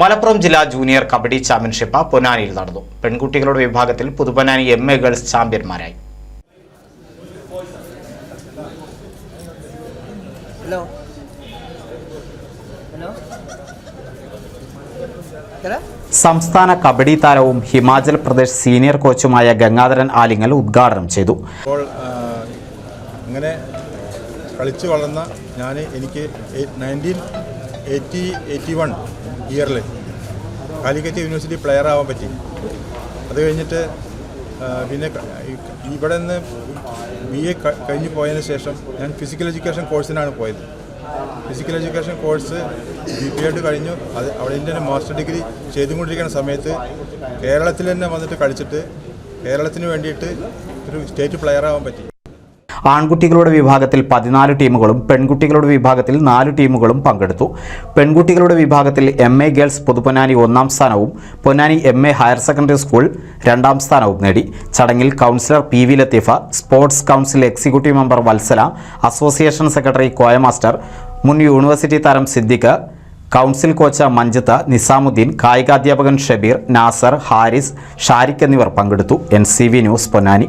മലപ്പുറം ജില്ലാ junior kabaddi championship പൊന്നാനിയിൽ നടന്നു. പെൺകുട്ടികളുടെ വിഭാഗത്തിൽ പുതുപൊന്നാനി എം എ ഗേൾസ് ചാമ്പ്യന്മാരായി. ഹലോ. ഹലോ. സംസ്ഥാന കബഡി താരവും ഹിമാചൽ പ്രദേശ് സീനിയർ കോച്ചുമായ ഗംഗാധരൻ ആലിങ്ങൽ ഉദ്ഘാടനം ചെയ്തു. അപ്പോൾ അങ്ങനെ കളിച്ചു വളർന്ന ഞാൻ എനിക്ക് നയന്റീൻ എയ്റ്റി എയ്റ്റി വൺ ഇയറിൽ കാലിക്കറ്റ് യൂണിവേഴ്സിറ്റി പ്ലെയർ ആവാൻ പറ്റി. അത് കഴിഞ്ഞിട്ട് പിന്നെ ഇവിടെ നിന്ന് ബി എ കഴിഞ്ഞ് പോയതിന് ശേഷം ഞാൻ ഫിസിക്കൽ എഡ്യൂക്കേഷൻ കോഴ്സിനാണ് പോയത്. Physical education course B P Ed കഴിഞ്ഞു. അത് അവിടെ തന്നെ മാസ്റ്റർ ഡിഗ്രി ചെയ്തുകൊണ്ടിരിക്കുന്ന സമയത്ത് കേരളത്തിൽ തന്നെ വന്നിട്ട് കളിച്ചിട്ട് കേരളത്തിന് വേണ്ടിയിട്ട് ഒരു സ്റ്റേറ്റ് പ്ലെയർ ആവാൻ പറ്റി. ആൺകുട്ടികളുടെ വിഭാഗത്തിൽ പതിനാല് ടീമുകളും പെൺകുട്ടികളുടെ വിഭാഗത്തിൽ നാല് ടീമുകളും പങ്കെടുത്തു. പെൺകുട്ടികളുടെ വിഭാഗത്തിൽ എം എ ഗേൾസ് പൊതുപൊന്നാനി ഒന്നാം സ്ഥാനവും Ponnani M A higher secondary school രണ്ടാം സ്ഥാനവും നേടി. ചടങ്ങിൽ councillor P V Latheefa sports council executive member Valsala association secretary Koya master മുൻ യൂണിവേഴ്സിറ്റി താരം സിദ്ദിഖ് കൗൺസിൽ കോച്ച് മഞ്ജിത്ത് നിസാമുദ്ദീൻ കായികാധ്യാപകൻ ഷബീർ നാസർ ഹാരിസ് ഷാരിഖ് എന്നിവർ പങ്കെടുത്തു. N C V news Ponnani.